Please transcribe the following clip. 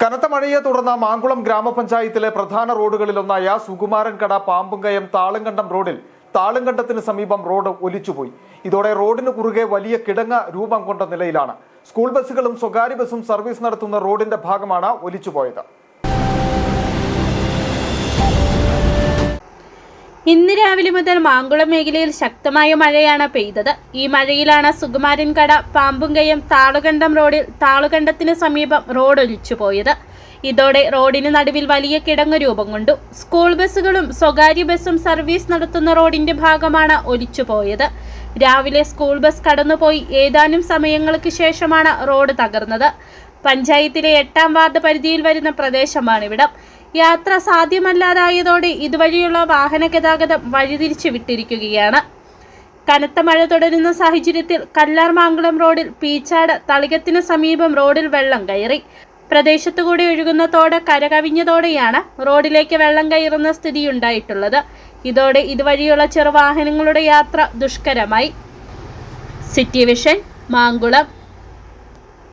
കനത്ത മഴയെ തുടർന്ന് മാങ്കുളം ഗ്രാമപഞ്ചായത്തിലെ പ്രധാന റോഡുകളിലൊന്നായ സുകുമാരൻകട പാമ്പുങ്കയം താളുംകണ്ടം റോഡിൽ താളുംകണ്ടത്തിന് സമീപം റോഡ് ഒലിച്ചുപോയി. ഇതോടെ റോഡിന് കുറുകെ വലിയ കിടങ്ങ രൂപം കൊണ്ട നിലയിലാണ്. സ്കൂൾ ബസ്സുകളും സ്വകാര്യ ബസ്സും സർവീസ് നടത്തുന്ന റോഡിന്റെ ഭാഗമാണ് ഒലിച്ചുപോയത്. ഇന്ന് രാവിലെ മുതൽ മാങ്കുളം മേഖലയിൽ ശക്തമായ മഴയാണ് പെയ്തത്. ഈ മഴയിലാണ് സുകുമാരൻകട പാമ്പുങ്കയം താളുകണ്ടം റോഡിൽ താളുകണ്ടത്തിന് സമീപം റോഡ് ഒലിച്ചുപോയത്. ഇതോടെ റോഡിന് നടുവിൽ വലിയ കിടങ്ങ് രൂപം കൊണ്ടു. സ്കൂൾ ബസ്സുകളും സ്വകാര്യ ബസ്സും സർവീസ് നടത്തുന്ന റോഡിന്റെ ഭാഗമാണ് ഒലിച്ചുപോയത്. രാവിലെ സ്കൂൾ ബസ് കടന്നുപോയി ഏതാനും സമയങ്ങൾക്ക് ശേഷമാണ് റോഡ് തകർന്നത്. പഞ്ചായത്തിലെ എട്ടാം വാർഡ് പരിധിയിൽ വരുന്ന പ്രദേശമാണിവിടം. യാത്ര സാധ്യമല്ലാതായതോടെ ഇതുവഴിയുള്ള വാഹന ഗതാഗതം വഴിതിരിച്ചു വിട്ടിരിക്കുകയാണ്. കനത്ത മഴ തുടരുന്ന സാഹചര്യത്തിൽ കല്ലാർമാങ്കുളം റോഡിൽ പീച്ചാട് തളികത്തിന് സമീപം റോഡിൽ വെള്ളം കയറി. പ്രദേശത്തുകൂടി ഒഴുകുന്ന തോട് കരകവിഞ്ഞതോടെയാണ് റോഡിലേക്ക് വെള്ളം കയറുന്ന സ്ഥിതിയുണ്ടായിട്ടുള്ളത്. ഇതോടെ ഇതുവഴിയുള്ള ചെറുവാഹനങ്ങളുടെ യാത്ര ദുഷ്കരമായി. City vision Mankulam.